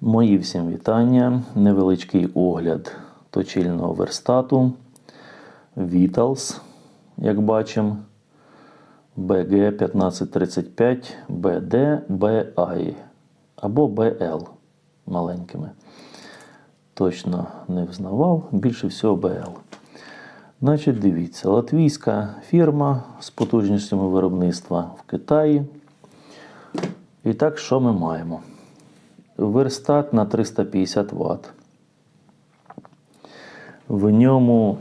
Мої всім вітання. Невеличкий огляд точильного верстату Vitals, як бачимо, BG 1535 BD BI або BL маленькими. Точно не взнавав, більше всього BL. Значить, дивіться, латвійська фірма з потужністю виробництва в Китаї. І так, що ми маємо? Верстат на 350 Вт. В ньому,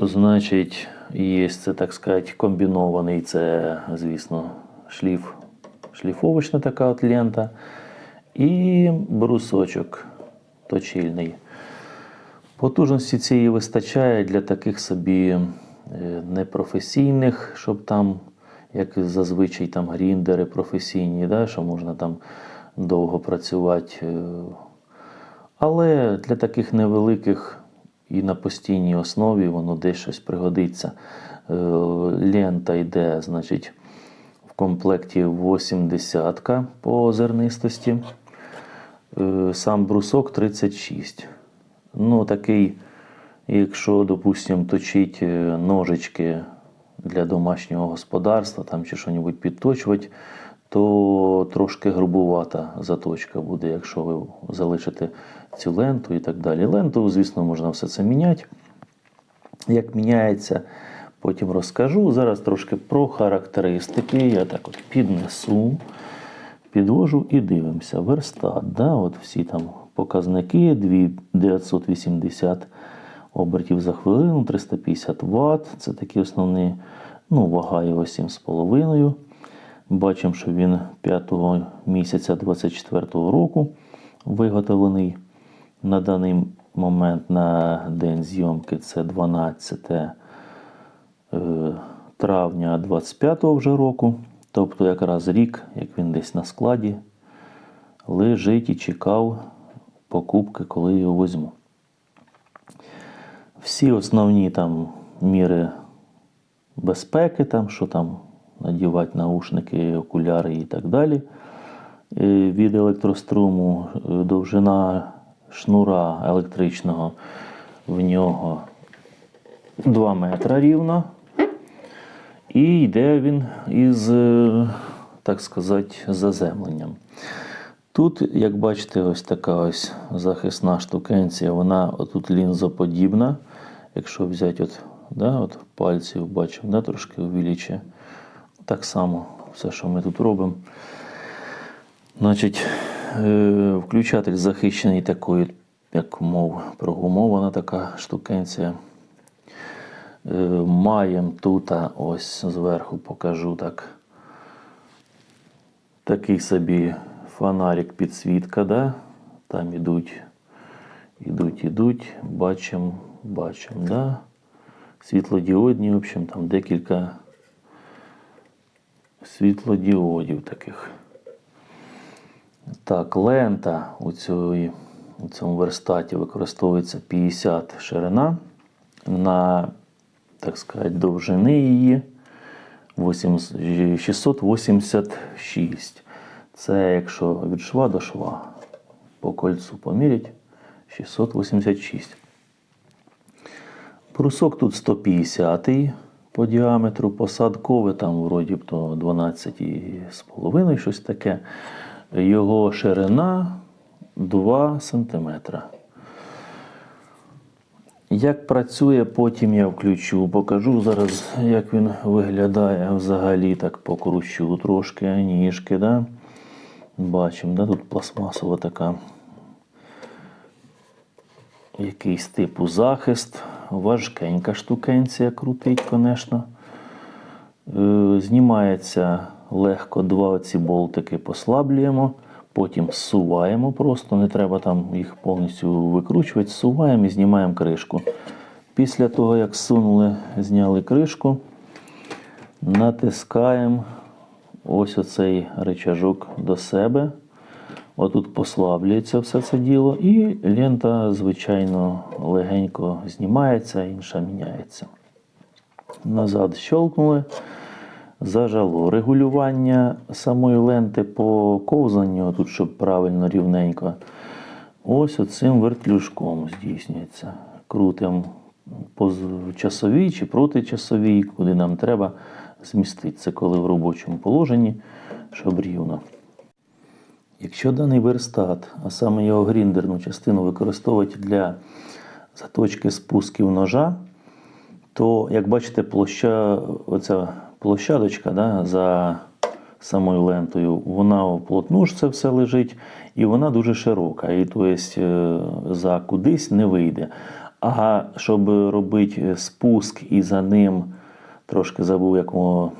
значить, є це, так сказати, комбінований, це, звісно, шліф, шліфовочна така от лента. І брусочок точильний. Потужності цієї вистачає для таких собі е, непрофесійних, щоб там, як зазвичай, там гріндери професійні, да, що можна там довго працювати. е. Але для таких невеликих і на постійній основі воно десь щось пригодиться. Е, Лента йде, значить, в комплекті 80 по зернистості. Е, Сам брусок 36. Ну, такий, якщо, допустимо, точить ножички для домашнього господарства там, чи щось підточувати, то трошки грубувата заточка буде, якщо ви залишите цю ленту і так далі. Ленту, звісно, можна все це міняти. Як міняється, потім розкажу. Зараз трошки про характеристики. Я так от піднесу, підвожу і дивимося. Верстат, да, от всі там показники, 2980 обертів за хвилину, 350 Вт. Це такі основні, ну, вага його 7,5. Бачимо, що він 5 місяця 24 року виготовлений. На даний момент на день зйомки це 12 е, травня 25 вже року. Тобто якраз рік, як він десь на складі, лежить і чекав покупки, коли його візьму. Всі основні там міри безпеки, там, що там надівати наушники, окуляри і так далі. Від електроструму е, довжина шнура електричного в нього 2 метра рівно. І йде він із, е, так сказати, заземленням. Тут, як бачите, ось така ось захисна штукенція, вона отут лінзоподібна. Якщо взяти от, да, от пальців, бачимо, да, трошки увеличує. Так само все, що ми тут робимо. Значить, е, включатель захищений такою, як мов, прогумована така штукенція. Е, Маємо тут, ось зверху покажу так. Такий собі фонарик підсвітка, да? там ідуть, ідуть, ідуть, бачимо, бачимо, да? світлодіодні, в общем, там декілька світлодіодів таких. Так, лента у, цій, у цьому верстаті використовується 50 ширина. На, так сказати, довжини її 8 686. Це якщо від шва до шва по кольцу помірять 686. Брусок тут 150 по діаметру, посадковий там вроді б то 12,5, щось таке. Його ширина 2 см. Як працює, потім я включу, покажу зараз, як він виглядає взагалі, так покручу трошки ніжки. Да? Бачимо, да? тут пластмасова така. Якийсь типу захист, важкенька штукенція крутить, звісно. Е, Знімається легко два оці болтики послаблюємо, потім зсуваємо просто, не треба там їх повністю викручувати, зсуваємо і знімаємо кришку. Після того, як зсунули, зняли кришку, натискаємо ось оцей рычажок до себе. Отут послаблюється все це діло, і лента, звичайно, легенько знімається, інша міняється. Назад щелкнули, зажало. Регулювання самої ленти по ковзанню, тут, щоб правильно рівненько ось оцим вертлюжком здійснюється. Крутимо по часовій чи протичасовій, куди нам треба змістити. Це коли в робочому положенні, щоб рівно. Якщо даний верстат, а саме його гріндерну частину використовувати для заточки спусків ножа, то, як бачите, площа, оця площадочка да, за самою лентою, вона вплотну ж це все лежить, і вона дуже широка. І то есть, е, за кудись не вийде. А щоб робити спуск і за ним трошки забув, як воно,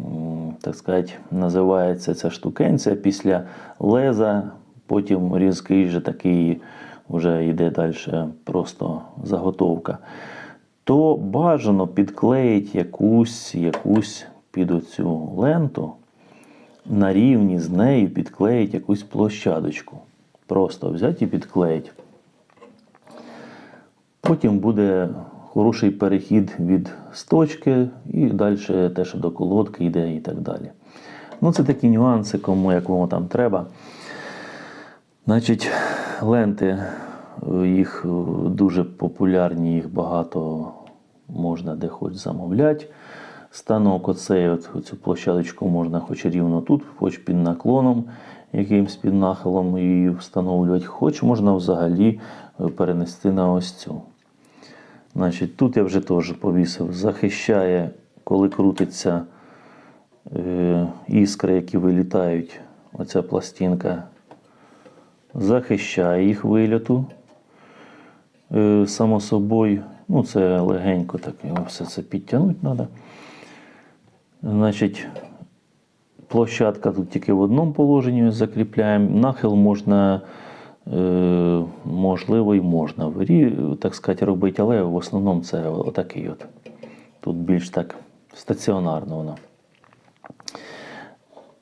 м, так сказати, називається ця штукенція після леза, потім різкий же такий вже йде далі просто заготовка то бажано підклеїти якусь, якусь під оцю ленту, на рівні з нею підклеїти якусь площадочку. Просто взяти і підклеїти. Потім буде хороший перехід від сточки і далі те, що до колодки йде і так далі. Ну, це такі нюанси, кому як воно там треба. Значить, ленти, е, їх е, дуже популярні, їх багато можна де хоч замовляти. Станок оцей, от, цю площадочку можна хоч рівно тут, хоч під наклоном, якимсь під нахилом її встановлювати, хоч можна взагалі е, перенести на ось цю. Значить, тут я вже теж повісив, захищає, коли крутиться е, іскри, які вилітають, оця пластинка захищає їх вильоту. Е, Само собою, ну це легенько так його все це підтягнути треба. Значить, площадка тут тільки в одному положенні закріпляємо. Нахил можна, е, можливо, і можна так сказати, робити, але в основному це отакий от. Тут більш так стаціонарно воно.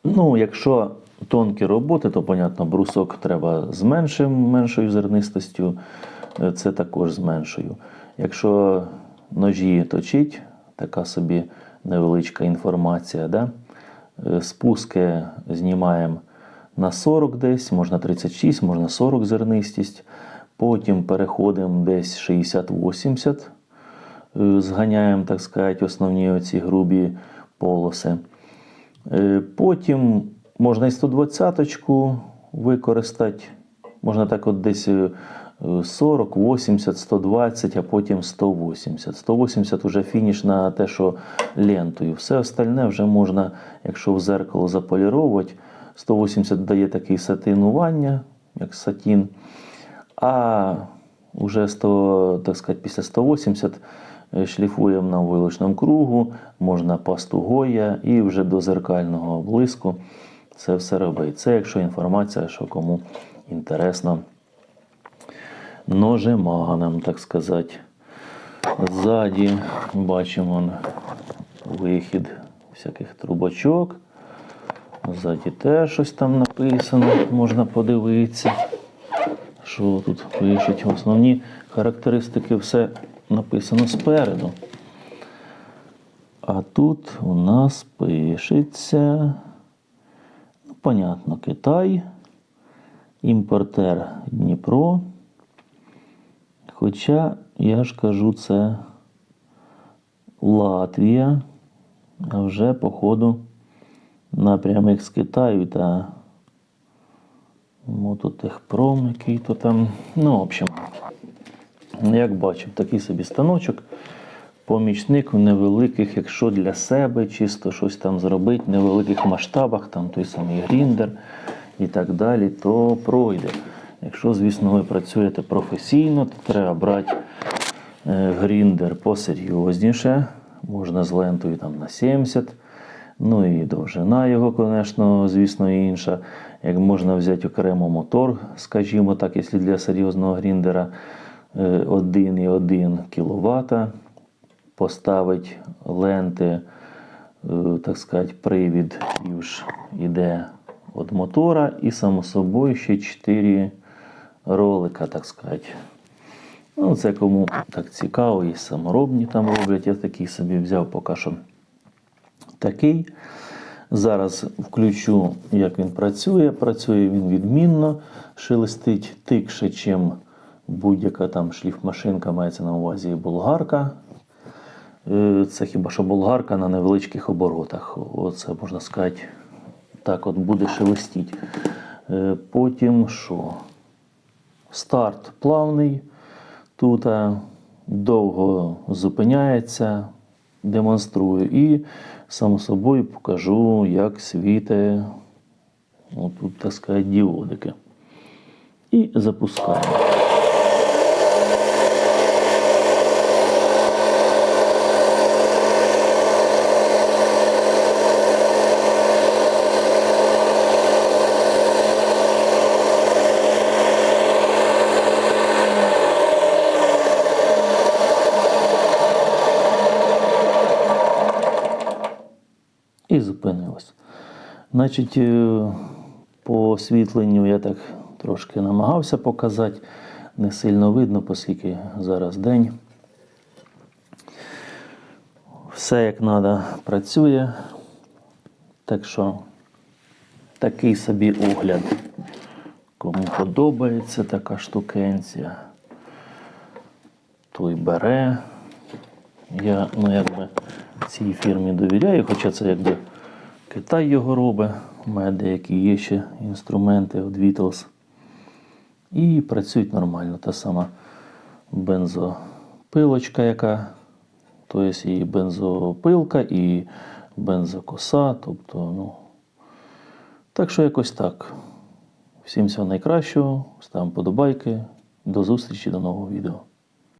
Ну, якщо тонкі роботи, то, понятно, брусок треба з меншим, меншою зернистостю, е, це також з меншою. Якщо ножі точить, така собі невеличка інформація, да? е, спуски знімаємо на 40 десь, можна 36, можна 40 зернистість. Потім переходимо десь 60-80, е, зганяємо, так сказати, основні оці грубі полоси. Е, Потім можна і 120-ку використати. Можна так от десь е, 40, 80, 120, а потім 180. 180 вже фініш на те, що лентою. Все остальне вже можна, якщо в зеркало заполіровувати. 180 дає такий сатинування, як сатін. А вже 100, так сказати, після 180 е, шліфуємо на вилочному кругу, можна пасту Гоя і вже до зеркального блиску це все робить. Це якщо інформація, що кому інтересно ножеманом, так сказати. Ззаді бачимо вихід всяких трубочок. Ззаді теж щось там написано, можна подивитися. Що тут пишуть? Основні характеристики все написано спереду. А тут у нас пишеться, ну, понятно, Китай, імпортер Дніпро. Хоча, я ж кажу, це Латвія, а вже, походу, напрямок з Китаю та Мототехпром, який то там. Ну, в общем, як бачив, такий собі станочок. Помічник в невеликих, якщо для себе, чисто щось там зробити, в невеликих масштабах, там той самий гріндер і так далі, то пройде. Якщо, звісно, ви працюєте професійно, то треба брати е, гріндер посерйозніше. Можна з лентою там на 70. Ну і довжина його, звісно, звісно, інша. Як можна взяти окремо мотор, скажімо так, якщо для серйозного гріндера е, 1,1 кВт, поставити ленти, е, так сказати, привід ж іде від мотора, і само собою ще 4 ролика, так сказати. Ну, це кому так цікаво, і саморобні там роблять. Я такий собі взяв поки що такий. Зараз включу, як він працює. Працює він відмінно, шелестить тикше, чим будь-яка там шліфмашинка, мається на увазі болгарка. Е, Це хіба що болгарка на невеличких оборотах. Оце можна сказати, так от буде шелестіть. Е, Потім що? Старт плавний. Тут е, довго зупиняється, демонструю. І, само собою, покажу, як світить отут, так сказати, діодики. І запускаємо. і зупинилось. Значить, е, по освітленню я так трошки намагався показати. Не сильно видно, оскільки зараз день. Все як треба працює. Так що такий собі огляд. Кому подобається така штукенція, той бере. Я ну, якби цій фірмі довіряю, хоча це якби Китай його робить. У мене деякі є ще інструменти від Beatles. І працюють нормально. Та сама бензопилочка, яка, тобто і бензопилка, і бензокоса. Тобто, ну, так що якось так. Всім всього найкращого, ставимо подобайки. До зустрічі, до нового відео.